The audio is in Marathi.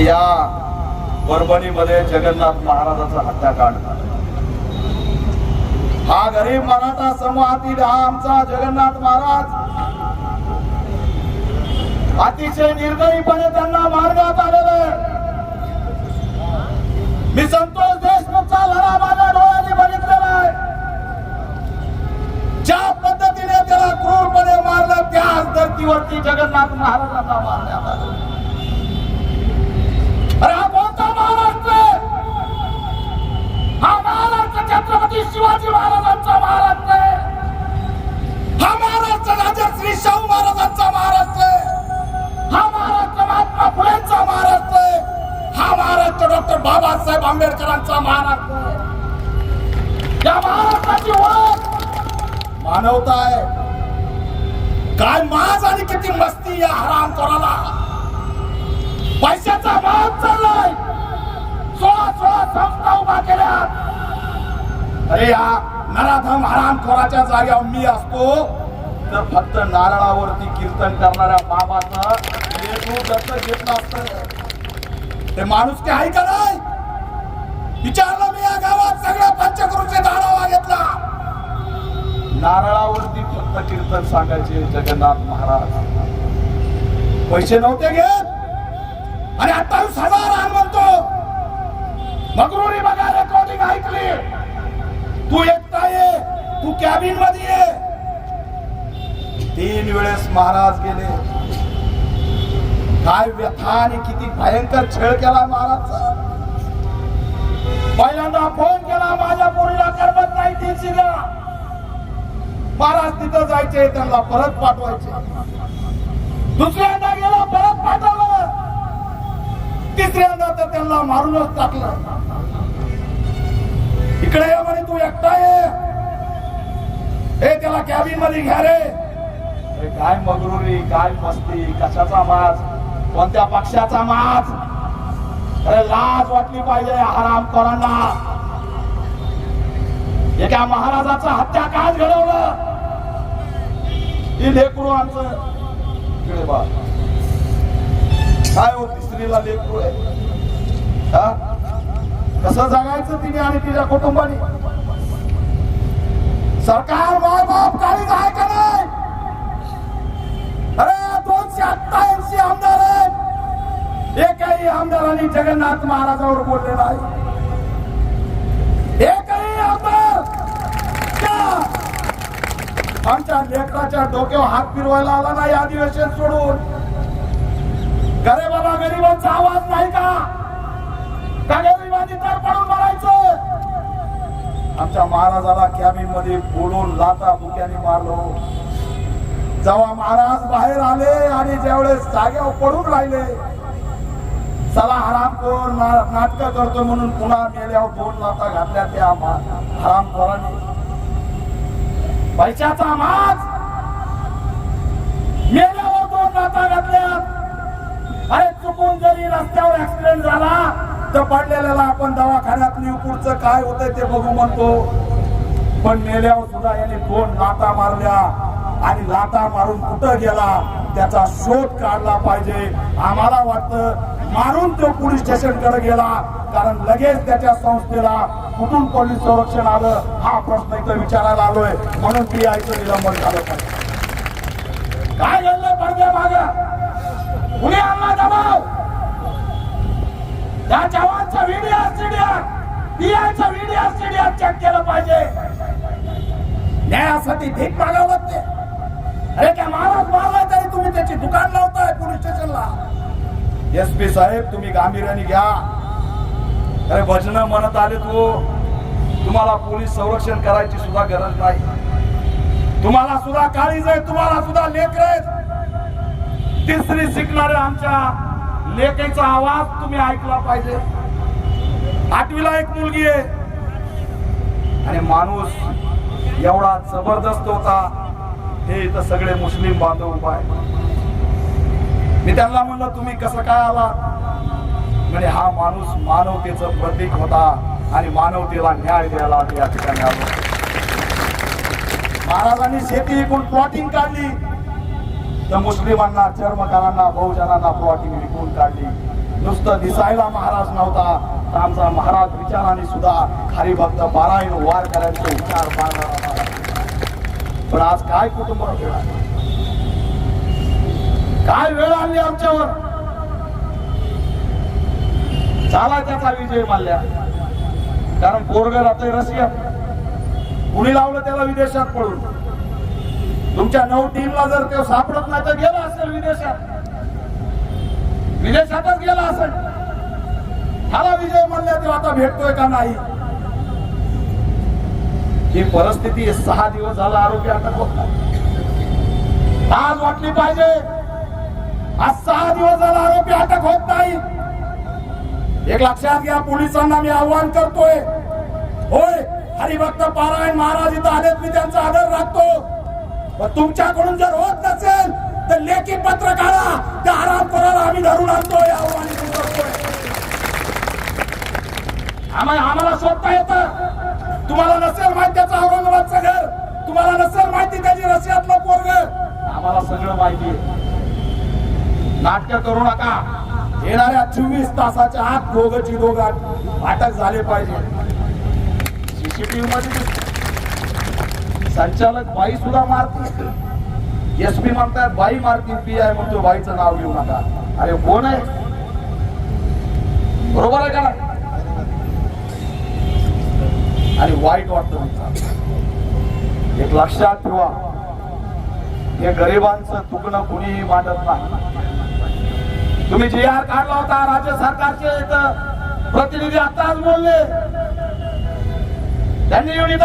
की या परभणीमध्ये जगन्नाथ महाराजाचा हत्याकांड. हा गरीब मराठा समूहातील हा आमचा जगन्नाथ महाराज अतिशय निर्दयीपणे त्यांना मारण्यात आलेला आहे. मी संतोष देशमुखचा लढा माझ्या डोळ्यांनी बघितलेला आहे. ज्या पद्धतीने त्याला क्रूरपणे मारलं त्याच धर्तीवरती जगन्नाथ महाराजांना मारण्यात आलं. आंबेडकरांचा महाराष्ट्र या महाराष्ट्राची ओळख मानवता आहे. काय माज आणि किती मस्ती या हराम कोणाला? पैशाचा माज चाललाय. सोळा सोळा संस्था उभा केल्या अरे या नराधम हराम खोराच्या जागेवर मी असतो तर फक्त नारळावरती कीर्तन करणाऱ्या बाबाचं लेकरू दत्त घेतलं असत ते माणूस काय का नाही? विचारलं मी या गावात सगळ्या पंचक्रोशीत आढावा घेतला. नारळावरती फक्त कीर्तन सांगायचे जगन्नाथ महाराज. पैसे नव्हते घेत. आणि अठ्ठावीस हजार आण म्हणतो मगरुरी बघा रेकॉर्डिंग ऐकली. तू एकटा ये तू कॅबिनमध्ये ये. तीन वेळेस महाराज गेले. काय व्यथा आणि किती भयंकर छळ केला महाराजचा. पहिल्यांदा फोन केला माझ्या पोरीला करमत नाही ती द्या. महाराज तिथं जायचे त्यांना परत पाठवायचे. दुसऱ्यांदा गेला परत पाठवलं. तिसऱ्यांदा तर त्यांना मारूनच टाकलं. इकडे ये म्हणे तू एकटा ये. हे त्याला कॅबिनमध्ये घ्या रे. काय मगरुरी काय मस्ती कशाचा माज? कोणत्या पक्षाचा माज? अरे लाज वाटली पाहिजे आराम कोरांना एका महाराजाचं हत्याकांड घडवलं? ती लेकरू आमचं. इकडे बा काय हो तिसरीला लेकरू आहे? कसं जगायचं तिने आणि तिच्या कुटुंबाने? सरकार माय बाप काही आहे का नाही अरे दोनशे अठ्ठ्याऐंशी आमदार एकही आमदारांनी जगन्नाथ महाराजावर बोलले नाही. एकही आमदार आमच्या लेकराच्या डोक्यावर हात फिरवायला आला नाही अधिवेशन सोडून. गरीबाला गरीबांचा आवाज नाही का? का गरिबांनी तर पडून मारायचं? आमच्या महाराजाला कॅबिनमध्ये बोलून लाता बुक्याने मारलो. जेव्हा महाराज बाहेर आले आणि ज्यावेळेस जाग्यावर पडून राहिले चला हरामखोर नाटक करतो म्हणून पुन्हा मेल्यावर दोन लाता घातल्या त्या मा- हरामखोरांनी पैशाचा माज मेल्यावर दोन लाता घातल्या. अरे चुकून जरी रस्त्यावर ऍक्सिडेंट झाला तर पडलेल्याला आपण दवाखान्यात नेऊ पुढचं काय होतंय ते बघू म्हणतो. पण मेल्यावर सुद्धा याने दोन लाता मारल्या आणि लाटा मारून कुठं गेला त्याचा शोध काढला पाहिजे. आम्हाला वाटतं मारून तो पोलीस स्टेशनकडे गेला. कारण लगेच त्याच्या संस्थेला कुठून पोलीस संरक्षण आलं हा प्रश्न इथं विचारायला आलोय. म्हणून पी आयचं निलंबन झालं पाहिजे. काय घडलं पडदे माग? कुणी आणला दबाव. त्या जवानचा व्हिडिओ सीडिया पीआयचा व्हिडिओ सीडिया चेक केलं पाहिजे. न्यायासाठी भीक मागावत लागते. अरे त्या माणूस मारलाय तरी तुम्ही त्याची दुकान लावताय पोलीस स्टेशनला. एस पी साहेब तुम्ही गांभीर्याने घ्या. अरे भजन म्हणत आले तो. तुम्हाला पोलीस संरक्षण करायची सुद्धा गरज नाही. तुम्हाला सुद्धा काळीज आहे तुम्हाला सुद्धा लेकर आहेत. तिसरी शिकणाऱ्या आमच्या लेखेचा आवाज तुम्ही ऐकला पाहिजे. आठवीला एक मुलगी आहे. आणि माणूस एवढा जबरदस्त होता. हे इथं सगळे मुस्लिम बांधव उभा आहे मी त्यांना म्हणलं तुम्ही कसं काय आला? म्हणजे हा माणूस मानवतेचं प्रतीक होता आणि मानवतेला न्याय द्यायला या ठिकाणी आलो. महाराजांनी शेती विकून प्लॉटिंग काढली. तर मुस्लिमांना चर्मकारांना बहुजनांना प्लॉटिंग विकून काढली. नुसतं दिसायला महाराज नव्हता. तर आमचा महाराज विचाराने सुद्धा हरिभक्त बारायण वार करायचा विचार पण आज काय कुटुंब वेळ काय वेळ आली आमच्यावर? झाला त्याचा विजय मानल्या कारण पोरग राहतोय रशिया कुणी लावलं त्याला विदेशात पळून. तुमच्या नऊ टीमला जर ते सापडत नाही तर गेला असेल विदेशात. विदेशातच गेला असेल. ह्याला विजय म्हणल्या तेव्हा आता भेटतोय का नाही? ही परिस्थिती सहा दिवस झाला आरोग्य अटक होत नाही. आज वाटली पाहिजे. आज सहा दिवस झाला आरोपी अटक होत नाही. एक लक्षात घ्या पोलिसांना मी आव्हान करतोय. होय हरिभक्त पारायण महाराज इथं आलेत मी त्यांचा आदर राखतो. पण तुमच्याकडून जर होत नसेल तर लेखी पत्र काढा. त्या आराम करायला आम्ही धरून आणतोय आव्हान करतोय. आम्हाला आम्हाला शोधता येतं. तुम्हाला नसेल माहिती त्याचं औरंगाबादचं घर. तुम्हाला नसेल माहिती त्याची रशियातलं पोरग. आम्हाला सगळं माहिती आहे. नाटक करू नका. येणाऱ्या चोवीस तासाच्या आत दोघची दोघात अटक झाले पाहिजे. सीसीटीव्ही मध्ये संचालक बाई सुद्धा मारतील. एस पी म्हणताय बाई मारतील पी आय म्हणतो बाईचं नाव घेऊ नका. अरे कोण आहे? बरोबर आहे का आणि वाईट वाटतं एक लक्षात ठेवा. हे गरिबांचं दुखणं कुणीही मांडत नाही. तुम्ही जी आर काढला होता राज्य सरकारचे प्रतिनिधी आताच बोलले. त्यांनी युनिट